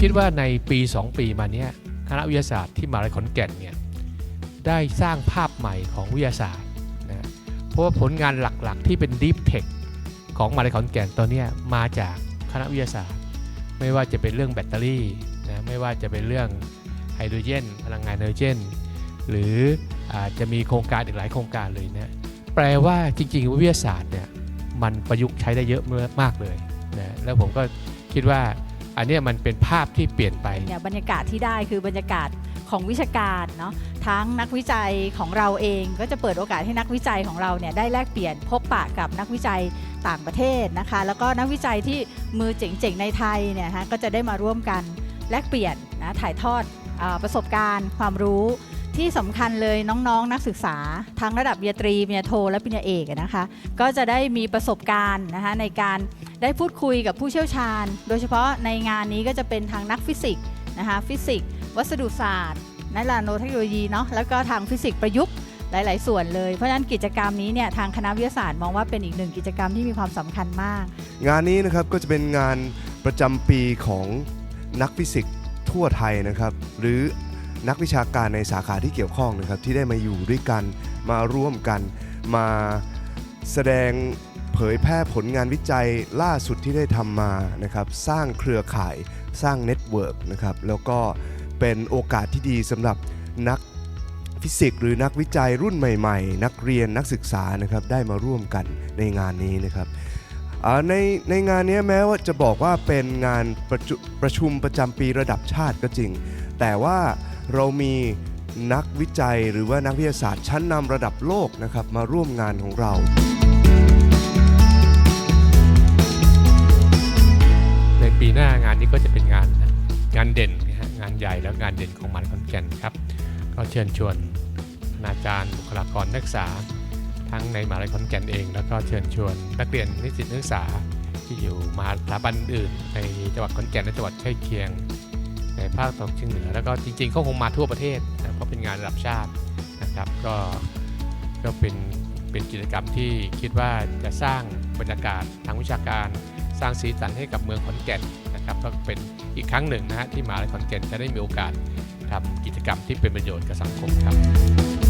คิดว่าในปี 2 ปีมาเนี้ยคณะวิทยาศาสตร์ที่มหาลัยขอนแก่นเนี่ยได้สร้างภาพใหม่ของวิทยาศาสตร์นะเพราะว่าผลงานหลักๆ ที่เป็น Deep Tech ของมหาลัยขอนแก่นตอนนี้มาจากคณะวิทยาศาสตร์ ไม่ว่าจะเป็นเรื่องแบตเตอรี่นะไม่ว่าจะเป็นเรื่องไฮโดรเจนพลังงานไฮโดรเจน หรืออาจจะมีโครงการอีกหลายโครงการเลยนะแปลว่าจริงๆวิทยาศาสตร์เนี่ยมันประยุกต์ใช้ได้เยอะมากเลยนะแล้วผมก็คิดว่า อันนี้มันเป็นภาพที่เปลี่ยนไปเนี่ยบรรยากาศที่ได้คือบรรยากาศของวิชาการเนาะทั้งนักวิจัยของเราเองก็จะเปิดโอกาสให้นักวิจัยของเราเนี่ยได้แลกเปลี่ยนพบปะกับนักวิจัยต่างประเทศนะคะ แล้วก็นักวิจัยที่มือเจ๋งๆในไทยเนี่ยฮะก็จะได้มาร่วมกันแลกเปลี่ยนนะถ่ายทอดอประสบการณ์ ความรู้ ที่สำคัญเลยน้องๆนักศึกษา ทั้งระดับปริญญาตรีปริญญาโท และปริญญาเอกอะนะคะ ก็จะได้มีประสบการณ์นะคะในการได้พูดคุยกับผู้เชี่ยวชาญ โดยเฉพาะในงานนี้ก็จะเป็นทางนักฟิสิกส์นะคะฟิสิกส์วัสดุศาสตร์นานาโนเทคโนโลยีเนาะแล้วก็ทางฟิสิกส์ประยุกต์หลาย ๆ ส่วนเลย เพราะฉะนั้นกิจกรรมนี้เนี่ยทางคณะวิทยาศาสตร์มองว่าเป็นอีกหนึ่งกิจกรรมที่มีความสำคัญมาก งานนี้นะครับก็จะเป็นงานประจำปีของนักฟิสิกส์ทั่วไทยนะครับ หรือ นักวิชาการในสาขาที่เกี่ยวข้องนะครับที่ได้มาอยู่ด้วยกันมาร่วมกัน มาแสดงเผยแพร่ผลงานวิจัยล่าสุดที่ได้ทำมานะครับสร้างเครือข่ายสร้างเน็ตเวิร์กนะครับแล้วก็เป็นโอกาสที่ดีสำหรับนักฟิสิกส์หรือนักวิจัยรุ่นใหม่ๆ นักเรียนนักศึกษานะครับได้มาร่วมกันในงานนี้นะครับในในงานนี้แม้ว่าจะบอกว่าเป็นงานประประชุมประจำปีระดับชาติก็จริง แต่ว่า เรามีนักวิจัยหรือว่านักวิทยาศาสตร์ชั้นนำระดับโลกนะครับมาร่วมงานของเรา ในปีหน้างานนี้ก็จะเป็นงานงานเด่นนะฮะงานใหญ่แล้วงานเด่นของมหาลัยขอนแก่นครับ ก็เชิญชวนคณาจารย์บุคลากรนักศึกษา ทั้งในมหาลัยขอนแก่นเอง แล้วก็เชิญชวนนักเรียนนิสิตนักศึกษาที่อยู่มหาสถาบันอื่นในจังหวัดขอนแก่นและจังหวัดใกล้เคียง ในภาคตะวันออกเฉียงเหนือแล้วก็จริงๆก็คงมาทั่วประเทศนะเพราะเป็นงานระดับชาตินะครับ ก็ก็เป็นเป็นกิจกรรมที่คิดว่าจะสร้างบรรยากาศทางวิชาการ สร้างสีสันให้กับเมืองขอนแก่นนะครับก็เป็นอีกครั้งหนึ่งนะฮะที่มหาลัยขอนแก่นจะได้มีโอกาสทำกิจกรรมที่เป็นประโยชน์กับสังคมครับ